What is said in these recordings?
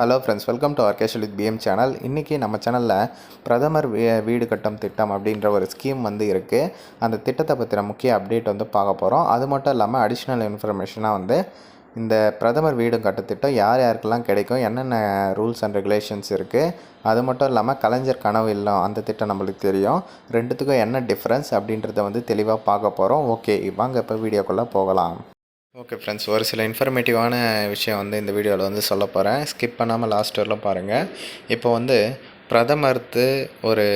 Hello friends welcome to ஆர்கேஷல் with PM channel இன்றைக்கி நம்ம சேனலில் பிரதமர் வீ- வீடு கட்டும் திட்டம் அப்படின்ற ஒரு ஸ்கீம் வந்து இருக்குது அந்த திட்டத்தை பற்றின முக்கிய அப்டேட் வந்து பார்க்க போகிறோம் அது மட்டும் இல்லாமல் அடிஷ்னல் இன்ஃபர்மேஷனாக வந்து இந்த பிரதமர் வீடு கட்ட திட்டம் யார் யாருக்கெல்லாம் கிடைக்கும் என்னென்ன ரூல்ஸ் அண்ட் ரெகுலேஷன்ஸ் இருக்குது அது மட்டும் இல்லாமல் கலைஞர் கனவு இல்லம் அந்த திட்டம் நம்மளுக்கு தெரியும். ரெண்டுத்துக்கும் என்ன டிஃப்ரென்ஸ் அப்படின்றத வந்து தெளிவாக பார்க்க போகிறோம் ஓகே வாங்க இப்போ வீடியோக்குள்ளே போகலாம். ஓகே ஃப்ரெண்ட்ஸ் ஒரு சில இன்ஃபர்மேட்டிவான விஷயம் வந்து இந்த வீடியோவில் வந்து சொல்ல போகிறேன் ஸ்கிப் பண்ணாமல் லாஸ்ட் வரலாம் பாருங்கள் இப்போ வந்து பிரதமர்த்து ஒரு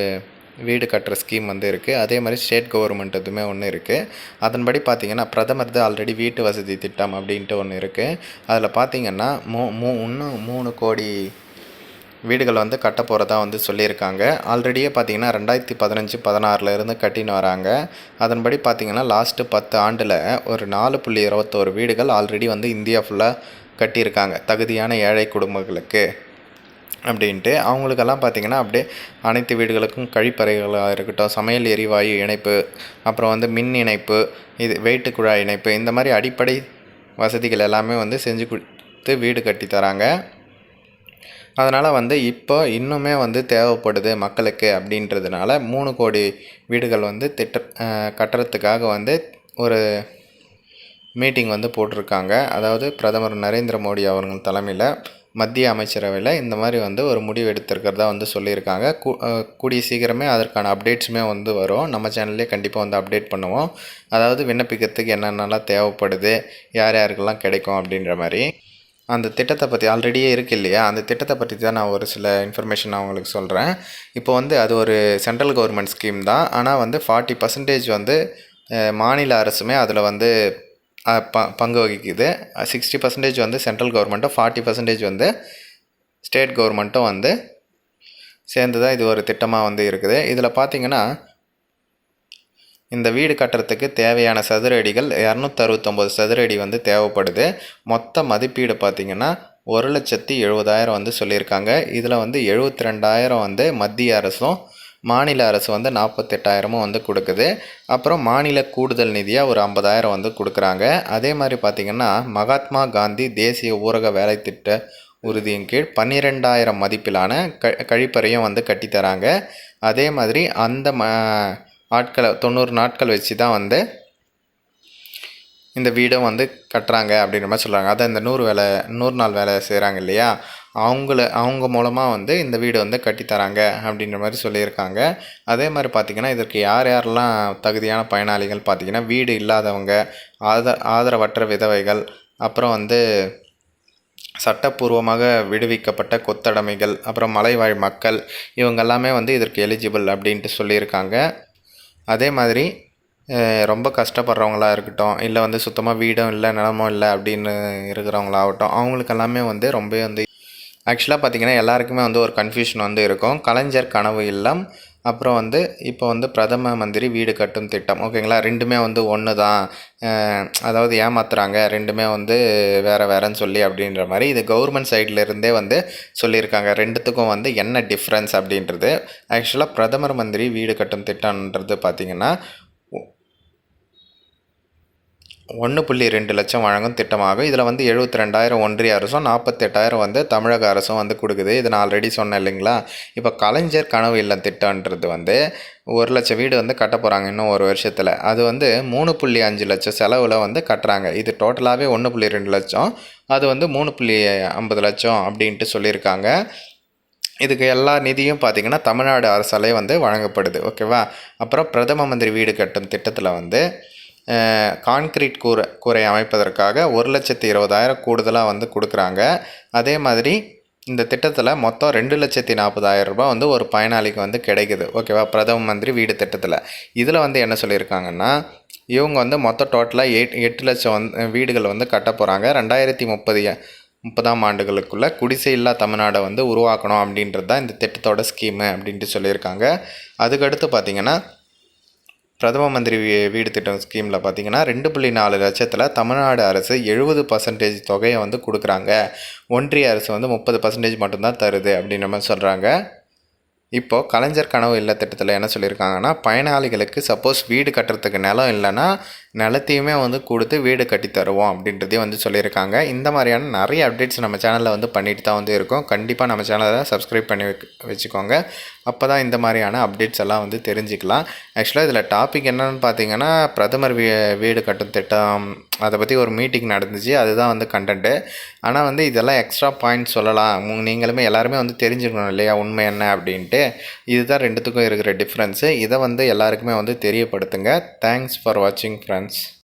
வீடு கட்டுற ஸ்கீம் வந்து இருக்குது அதே மாதிரி ஸ்டேட் கவர்மெண்ட் எதுவுமே ஒன்று இருக்குது அதன்படி பார்த்திங்கன்னா பிரதமர் தான் ஆல்ரெடி வீட்டு வசதி திட்டம் அப்படின்ட்டு ஒன்று இருக்குது அதில் பார்த்திங்கன்னா மூ மூ இன்னும் மூணு கோடி வீடுகள் வந்து கட்ட போகிறதா வந்து சொல்லியிருக்காங்க. ஆல்ரெடியே பார்த்தீங்கன்னா ரெண்டாயிரத்தி பதினஞ்சு பதினாறுல இருந்து கட்டின்னு வராங்க. அதன்படி பார்த்தீங்கன்னா லாஸ்ட்டு பத்து ஆண்டில் ஒரு நாலு புள்ளி இருபத்தோரு வீடுகள் ஆல்ரெடி வந்து இந்தியா ஃபுல்லாக கட்டியிருக்காங்க. தகுதியான ஏழை குடும்பங்களுக்கு அப்படின்ட்டு. அவங்களுக்கெல்லாம் பார்த்திங்கன்னா அப்படியே அனைத்து வீடுகளுக்கும் கழிப்பறைகளாக இருக்கட்டும் சமையல் எரிவாயு இணைப்பு அப்புறம் வந்து மின் இணைப்பு இது வெயிட்டு குழாய் இணைப்பு இந்த மாதிரி அடிப்படை வசதிகள் எல்லாமே வந்து செஞ்சு கொடுத்து வீடு கட்டி தராங்க. அதனால் வந்து இப்போ இன்னுமே வந்து தேவைப்படுது மக்களுக்கு அப்படின்றதுனால மூணு கோடி வீடுகள் வந்து திட்ட கட்டுறதுக்காக வந்து ஒரு மீட்டிங் வந்து போட்டிருக்காங்க. அதாவது பிரதமர் நரேந்திர மோடி அவர்கள் தலைமையில் மத்திய அமைச்சரவையில் இந்த மாதிரி வந்து ஒரு முடிவு எடுத்திருக்கிறதா வந்து சொல்லியிருக்காங்க. கூ கூடிய சீக்கிரமே அதற்கான அப்டேட்ஸுமே வந்து வரும். நம்ம சேனல்லே கண்டிப்பாக வந்து அப்டேட் பண்ணுவோம். அதாவது விண்ணப்பிக்கிறதுக்கு என்னென்னலாம் தேவைப்படுது யார் யாருக்கெல்லாம் கிடைக்கும் அப்படின்ற மாதிரி. அந்த திட்டத்தை பற்றி ஆல்ரெடியே இருக்குது இல்லையா? அந்த திட்டத்தை பற்றி தான் நான் ஒரு சில இன்ஃபர்மேஷன் நான் உங்களுக்கு சொல்கிறேன் இப்போ வந்து அது ஒரு சென்ட்ரல் கவர்மெண்ட் ஸ்கீம் தான். ஆனால் வந்து ஃபார்ட்டி பர்சன்டேஜ் வந்து மாநில அரசுமே அதில் வந்து ப பங்கு வகிக்குது. சிக்ஸ்டி பர்சன்டேஜ் வந்து சென்ட்ரல் கவர்மெண்ட்டும் ஃபார்ட்டி பர்சன்டேஜ் வந்து ஸ்டேட் கவர்மெண்ட்டும் வந்து சேர்ந்து தான் இது ஒரு திட்டமாக வந்து இருக்குது. இதில் பார்த்திங்கன்னா இந்த வீடு கட்டுறதுக்கு தேவையான சதுர அடிகள் இரநூத்தறுபத்தொம்போது சதுர அடி வந்து தேவைப்படுது. மொத்த மதிப்பீடு பார்த்திங்கன்னா ஒரு லட்சத்தி எழுபதாயிரம் வந்து சொல்லியிருக்காங்க. இதில் வந்து எழுபத்தி ரெண்டாயிரம் வந்து மத்திய அரசும் மாநில அரசு வந்து நாற்பத்தெட்டாயிரமும் வந்து கொடுக்குது. அப்புறம் மாநில கூடுதல் நிதியாக ஒரு ஐம்பதாயிரம் வந்து கொடுக்குறாங்க. அதே மாதிரி பார்த்திங்கன்னா மகாத்மா காந்தி தேசிய ஊரக வேலை திட்ட உறுதியின் கீழ் பன்னிரெண்டாயிரம் மதிப்பிலான க கழிப்பறையும் வந்து கட்டித்தராங்க. அதே மாதிரி அந்த ம ஆட்களை தொண்ணூறு நாட்கள் வச்சு தான் வந்து இந்த வீடும் வந்து கட்டுறாங்க அப்படின்ற மாதிரி சொல்கிறாங்க அதான் இந்த நூறு வேலை நூறு நாள் வேலை செய்கிறாங்க இல்லையா? அவங்கள அவங்க மூலமாக வந்து இந்த வீடு வந்து கட்டித்தராங்க அப்படின்ற மாதிரி சொல்லியிருக்காங்க. அதே மாதிரி பார்த்திங்கன்னா இதற்கு யார் யாரெல்லாம் தகுதியான பயனாளிகள் பார்த்திங்கன்னா வீடு இல்லாதவங்க ஆத ஆதரவற்ற விதவைகள் அப்புறம் வந்து சட்டப்பூர்வமாக விடுவிக்கப்பட்ட கொத்தடைமைகள் அப்புறம் மலைவாழ் மக்கள் இவங்க எல்லாமே வந்து இதற்கு எலிஜிபிள் அப்படின்ட்டு சொல்லியிருக்காங்க. அதே மாதிரி ரொம்ப கஷ்டப்படுறவங்களா இருக்கட்டும் இல்லை வந்து சுத்தமாக வீடும் இல்லை நிலமும் இல்லை அப்படின்னு இருக்கிறவங்களாகட்டும் அவங்களுக்கு எல்லாமே வந்து ரொம்ப வந்து ஆக்சுவலாக பார்த்தீங்கன்னா எல்லாருக்குமே வந்து ஒரு கன்ஃபியூஷன் வந்து இருக்கும். கலைஞர் கனவு இல்லம் அப்புறம் வந்து இப்போ வந்து பிரதம மந்திரி வீடு கட்டும் திட்டம். ஓகேங்களா? ரெண்டுமே வந்து ஒன்று தான் அதாவது ஏமாத்துறாங்க. ரெண்டுமே வந்து வேறு வேறன்னு சொல்லி அப்படின்ற மாதிரி இது கவர்மெண்ட் சைட்லேருந்தே வந்து சொல்லியிருக்காங்க. ரெண்டுத்துக்கும் வந்து என்ன டிஃப்ரென்ஸ் அப்படின்றது. ஆக்சுவலாக பிரதமர் மந்திரி வீடு கட்டும் திட்டம்ன்றது பார்த்திங்கன்னா ஒன்று புள்ளி ரெண்டு லட்சம் வழங்கும் திட்டமாகும் இதில் வந்து எழுபத்தி ரெண்டாயிரம் ஒன்றிய அரசும் நாற்பத்தெட்டாயிரம் வந்து தமிழக அரசும் வந்து கொடுக்குது. இது நான் ஆல்ரெடி சொன்னேன் இல்லைங்களா? இப்போ கலைஞர் கனவு இல்லம் திட்டம்ன்றது வந்து ஒரு லட்சம் வீடு வந்து கட்ட போகிறாங்க இன்னும் ஒரு வருஷத்தில். அது வந்து மூணு புள்ளி அஞ்சு லட்சம் செலவில் வந்து கட்டுறாங்க. இது டோட்டலாகவே ஒன்று புள்ளி ரெண்டு லட்சம். அது வந்து மூணு புள்ளி ஐம்பது லட்சம் அப்படின்ட்டு சொல்லியிருக்காங்க. இதுக்கு எல்லா நிதியும் பார்த்திங்கன்னா தமிழ்நாடு அரசாலே வந்து வழங்கப்படுது. ஓகேவா? அப்புறம் பிரதம மந்திரி வீடு கட்டும் திட்டத்தில் வந்து கான்கிரீட் கூரை கூரை அமைப்பதற்காக ஒரு லட்சத்தி இருபதாயிரம் கூடுதலாக வந்து கொடுக்குறாங்க. அதே மாதிரி இந்த திட்டத்தில் மொத்தம் ரெண்டு லட்சத்தி நாற்பதாயிரம் ரூபாய் வந்து ஒரு பயனாளிக்கு வந்து கிடைக்குது. ஓகேவா? பிரதம மந்திரி வீடு திட்டத்தில். இதில் வந்து என்ன சொல்லியிருக்காங்கன்னா இவங்க வந்து மொத்தம் டோட்டலாக எட் எட்டு லட்சம் வந்து வீடுகள் வந்து கட்ட போகிறாங்க ரெண்டாயிரத்தி முப்பது முப்பதாம் ஆண்டுகளுக்குள்ளே குடிசை இல்லா தமிழ்நாடை வந்து உருவாக்கணும் அப்படின்றது தான் இந்த திட்டத்தோட ஸ்கீமு அப்படின்ட்டு சொல்லியிருக்காங்க. அதுக்கடுத்து பார்த்திங்கன்னா பிரதம மந்திரி வீ- வீடு திட்டம் ஸ்கீமில் பார்த்தீங்கன்னா ரெண்டு புள்ளி நாலு லட்சத்தில் தமிழ்நாடு அரசு எழுபது பர்சன்டேஜ் தொகையை வந்து கொடுக்குறாங்க. ஒன்றிய அரசு வந்து முப்பது பர்சன்டேஜ் மட்டும்தான் தருது அப்படின்ற மாதிரி சொல்கிறாங்க இப்போது கலைஞர் கனவு இல்ல திட்டத்தில் என்ன சொல்லியிருக்காங்கன்னா பயனாளிகளுக்கு சப்போஸ் வீடு கட்டுறதுக்கு நிலம் இல்லைன்னா நிலத்தையுமே வந்து கொடுத்து வீடு கட்டி தருவோம் அப்படின்றதையும் வந்து சொல்லியிருக்காங்க. இந்த மாதிரியான நிறைய அப்டேட்ஸ் நம்ம சேனலில் வந்து பண்ணிட்டு தான் வந்து இருக்கோம். கண்டிப்பாக நம்ம சேனலை சப்ஸ்கிரைப் பண்ணி வச்சுக்கோங்க. அப்போ தான் இந்த மாதிரியான அப்டேட்ஸ் எல்லாம் வந்து தெரிஞ்சுக்கலாம். ஆக்சுவலாக இதில் டாபிக் என்னன்னு பார்த்தீங்கன்னா பிரதமர் வீ வீடு கட்டும் திட்டம் அதை பற்றி ஒரு மீட்டிங் நடந்துச்சு. அதுதான் வந்து கண்டென்ட்டு ஆனால் வந்து இதெல்லாம் எக்ஸ்ட்ரா பாயிண்ட் சொல்லலாம். நீங்களுமே எல்லாருமே வந்து தெரிஞ்சுக்கணும் இல்லையா? உண்மை என்ன அப்படின்ட்டு. இதுதான் ரெண்டுத்துக்கும் இருக்கிற டிஃப்ரென்ஸு இதை வந்து எல்லாருக்குமே வந்து தெரியப்படுத்துங்க. தேங்க்ஸ் ஃபார் வாட்சிங் ஃப்ரெண்ட்ஸ்